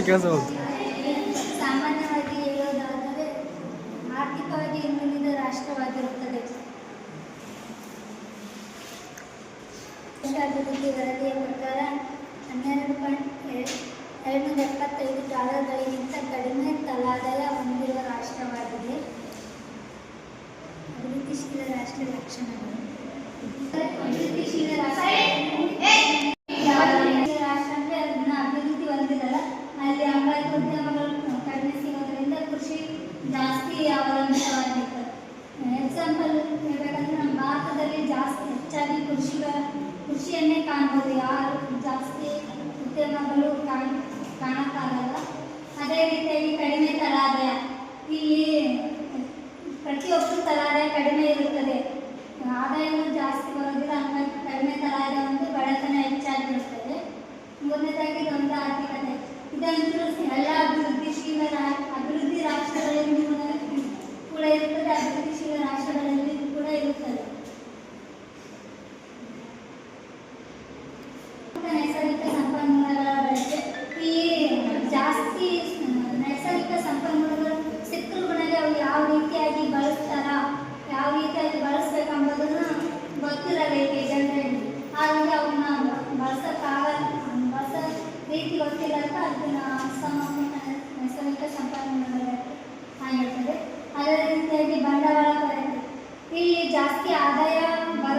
ಕೆಲಸ ಸಾಮಾನ್ಯವಾಗಿ ಪ್ರಕಾರ ಕಡಿಮೆ ಹೊಂದಿರುವ ರಾಷ್ಟ್ರವಾಗಿದೆ. ಅಭಿವೃದ್ಧಿಶೀಲ ರಾಷ್ಟ್ರ ಲಕ್ಷಣಗಳು. ಅಭಿವೃದ್ಧಿಶೀಲ ರಾಷ್ಟ್ರ ಅಂದ್ರೆ ಅದನ್ನ ಅಭಿವೃದ್ಧಿ ಹೊಂದಿರಲ್ಲ ಅಲ್ಲಿ ಅಂಗಾಯಕ ಉದ್ಯಮಗಳು ಕಡಿಮೆ ಸಿಗೋದ್ರಿಂದ ಕೃಷಿ ಜಾಸ್ತಿ ಅವಲಂಬಿತವಾಗಿತ್ತು ಎಕ್ಸಾಂಪಲ್ ಹೇಳ್ಬೇಕಂದ್ರೆ ನಮ್ಮ ಭಾರತದಲ್ಲಿ ಜಾಸ್ತಿ ಹೆಚ್ಚಾಗಿ ಕೃಷಿಗ ಕೃಷಿಯನ್ನೇ ಕಾಣ್ಬೋದು. ಯಾರು ಜಾಸ್ತಿ ಉದ್ಯಮಗಳು ಕಾಣ್, ಕಾಣಕ್ಕಾಗಲ್ಲ. ಅದೇ ರೀತಿಯಾಗಿ ಕಡಿಮೆ ತಲಾದಾಯ ಇಲ್ಲಿ ಪ್ರತಿಯೊಬ್ಬರು ತಲಾದಾಯ ಕಡಿಮೆ ಇರುತ್ತದೆ. ಆದಾಯವು ಜಾಸ್ತಿ ಬರೋದಿಲ್ಲ, ಹಂಗಾಗಿ ಕಡಿಮೆ ತಲಾದಾಯ ಒಂದು ಬಡತನ ಹೆಚ್ಚಾಗಿರುತ್ತದೆ ಮೂರನೇದಾಗಿ ಇದೊಂದು ಆರ್ಥಿಕತೆ ಇದಂತೂ ಎಲ್ಲ ಅಭಿವೃದ್ಧಿಶೀಲ ಅಭಿವೃದ್ಧಿ ರಾಷ್ಟ್ರಗಳಲ್ಲಿ ಕೂಡ ಇರುತ್ತದೆ ಅಭಿವೃದ್ಧಿಶೀಲ ರಾಷ್ಟ್ರಗಳಲ್ಲಿ ಕೂಡ ಇರುತ್ತದೆ ನೈಸರ್ಗಿಕ ಸಂಪನ್ಮೂಲಗಳ ಬಳಕೆ ಈ ಜಾಸ್ತಿ ನೈಸರ್ಗಿಕ ಸಂಪನ್ಮೂಲಗಳು ಸಿಕ್ಕರು ಗುಣಗೆ ಅವು ಯಾವ ರೀತಿಯಾಗಿ ಬಳಸ್ತಾರ ಯಾವ ರೀತಿಯಾಗಿ ಬಳಸ್ಬೇಕೆಂಬುದನ್ನು ಗೊತ್ತಿರಬೇಕು ಈ ಜನರಿಗೆ ಹಾಗಾಗಿ ಅವನ್ನ ಬಳಸೋಕ್ಕಾಗಲ್ಲ ಬಳಸೋ ರೀತಿ ಗೊತ್ತಿರಲ್ಲ ಅದನ್ನ ಅಸಮರ್ಪಕ ನೈಸರ್ಗಿಕ ಸಂಪನ್ಮೂಲಗಳ ಆಗಿರ್ತದೆ. ಅದೇ ರೀತಿಯಾಗಿ ಬಂಡವಾಳ ಕೊರತೆ ಇಲ್ಲಿ ಜಾಸ್ತಿ ಆದಾಯ ಬರ,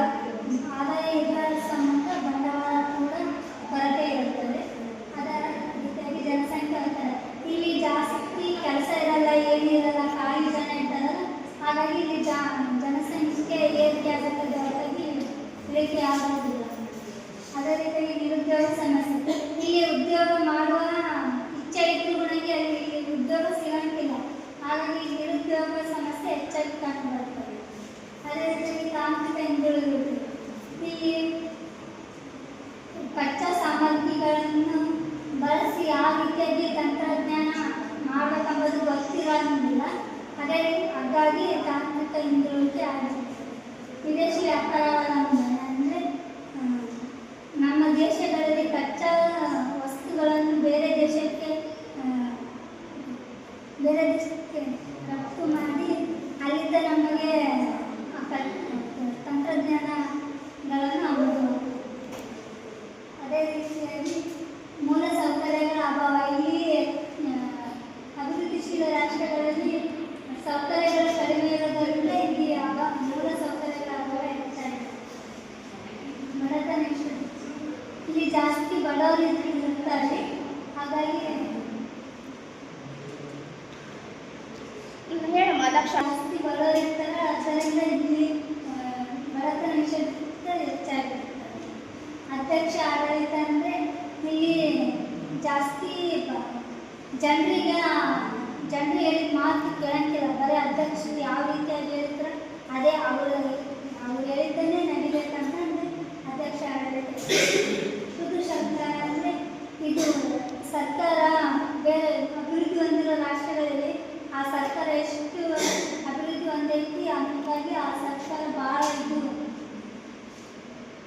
ಆದಾಯ ಇಲ್ಲದ ಸಂಬಂಧ ಬಂಡವಾಳ ಕೂಡ ಕೊರತೆ ಇರುತ್ತದೆ. ಅದರ ರೀತಿಯಾಗಿ ಜನಸಂಖ್ಯೆ ಅಂತಾರೆ ಇಲ್ಲಿ ಜಾಸ್ತಿ ಕೆಲಸ ಇರಲ್ಲ, ಏನು ಇರಲ್ಲ, ಖಾಲಿ ಜನ ಇರ್ತಾರಲ್ಲ, ಹಾಗಾಗಿ ಇಲ್ಲಿ ಜಾ, ಜನಸಂಖ್ಯೆ ಏರಿಕೆ ಆಗುತ್ತದೆ. ಹೊರತಾಗಿ ಇಳಿಕೆ ಆಗೋದಿಲ್ಲ ಅದೇ ರೀತಿಯಾಗಿ ನಿರುದ್ಯೋಗ ಸಮಸ್ಯೆ. ಇಲ್ಲಿ ಉದ್ಯೋಗ ಮಾಡುವ ಇಚ್ಛೆ ಇದ್ದು ಗುಣಗೆ ಅಲ್ಲಿ ಉದ್ಯೋಗ ಸಿಗೋಂಗಿಲ್ಲ. ಹಾಗಾಗಿ ನಿರುದ್ಯೋಗ ಸಮಸ್ಯೆ ಹೆಚ್ಚಾಗಿ ಕಂಡುಬರುತ್ತದೆ ಅದೇ ರೀತಿಯಾಗಿ ತಾಂತ್ರಿಕ ಹಿಂದುಳಿದಿರುತ್ತದೆ ಇಲ್ಲಿ ಕಚ್ಚಾ ಸಾಮಗ್ರಿಗಳನ್ನು ಬಳಸಿ ಯಾವ ರೀತಿಯಾಗಿ ತಂತ್ರಜ್ಞಾನ ಮಾಡಬೇಕೆಂಬುದು ಗೊತ್ತಿರೋದಿಲ್ಲ ಅದೇ ಹಾಗಾಗಿ ತಾಂತ್ರಿಕ ಹಿಂದುಳಿಕೆ ಆಗುತ್ತೆ ವಿದೇಶಿ ವ್ಯಾಪಾರ ಅವಲಂಬನೆ ಅಂದರೆ ನಮ್ಮ ದೇಶಗಳಲ್ಲಿ ಕಚ್ಚಾ ವಸ್ತುಗಳನ್ನು ಬೇರೆ ದೇಶಕ್ಕೆ ಬೇರೆ ದೇಶಕ್ಕೆ ರಫ್ತು ಮಾಡಿ ಅಲ್ಲಿಂದ ನಮಗೆ ತಂತ್ರಜ್ಞಾನಗಳನ್ನು ಅವರು ಅದೇ ರೀತಿಯಾಗಿ ಮೂಲ ಸೌಕರ್ಯಗಳ ಅಭಾವ ಇಲ್ಲಿ ಅಭಿವೃದ್ಧಿಶೀಲ ರಾಷ್ಟ್ರಗಳಲ್ಲಿ ಸೌಕರ್ಯಗಳು ಕಡಿಮೆ ಇರೋದರಿಂದ ಇಲ್ಲಿ ಅಭ ಮೂಲ ಸೌಕರ್ಯಗಳ ಅಭಾವ ಹೆಚ್ಚಾಗಿದೆ ಬಡತನ ಎಷ್ಟು? ಇಲ್ಲಿ ಜಾಸ್ತಿ ಬಡವರು ಇರ್ತಾರೆ ಹಾಗಾಗಿ ಹೇಳಮ್ಮ ಜಾಸ್ತಿ ಬಡವರು ಇರ್ತಾರೆ ಅದರಿಂದ ಇಲ್ಲಿ ಅಧ್ಯಕ್ಷ ಆಡಳಿತ ಅಂದರೆ ಇಲ್ಲಿ ಜಾಸ್ತಿ ಜನರಿಗೆ ಜನರು ಹೇಳಿದ ಮಾತು ಕೇಳಂಗಿಲ್ಲ ಬರೀ ಅಧ್ಯಕ್ಷರು ಯಾವ ರೀತಿಯಾಗಿ ಹೇಳ್ತಾರೆ ಅದೇ ಅವರು ಅವ್ರು ಹೇಳಿದ್ದನ್ನೇ ನಡಿಬೇಕಂತ ಅಂದರೆ ಅಧ್ಯಕ್ಷ ಆಡಳಿತ ಸುದು ಸರ್ಕಾರ ಅಂದರೆ ಇದು ಸರ್ಕಾರ ಬೇರೆ ಅಭಿವೃದ್ಧಿ ಹೊಂದಿರೋ ರಾಷ್ಟ್ರಗಳಲ್ಲಿ ಆ ಸರ್ಕಾರ ಎಷ್ಟು ಅಭಿವೃದ್ಧಿ ಹೊಂದೈತಿ ಹಂಗಾಗಿ ಆ ಸರ್ಕಾರ ಭಾಳ ಇದು.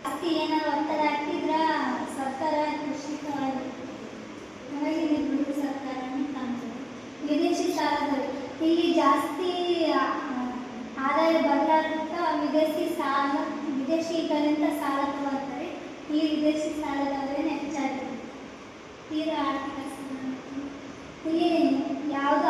ಅಕ್ಕಿ ಏನಾದ್ರು ಒತ್ತಡ ಹಾಕಿದ್ರ ಸರ್ಕಾರ ಕೃಷಿ ಹಾಗಾಗಿ ನಿರ್ಮಿತ ಸರ್ಕಾರ ಅಂತ ವಿದೇಶಿ ಸಾಲಗಳು. ಇಲ್ಲಿ ಜಾಸ್ತಿ ಆದಾಯ ಬರಲಾರ್ದ ವಿದೇಶಿ ಸಾಲ ವಿದೇಶಿಗಳಿಂದ ಸಾಲ ಬರ್ತಾರೆ ಈ ವಿದೇಶಿ ಸಾಲದವರೇನೆ ಹೆಚ್ಚಾಗಿದೆ ತೀರಾ ಆರ್ಥಿಕ ಇಲ್ಲಿ ಯಾವುದು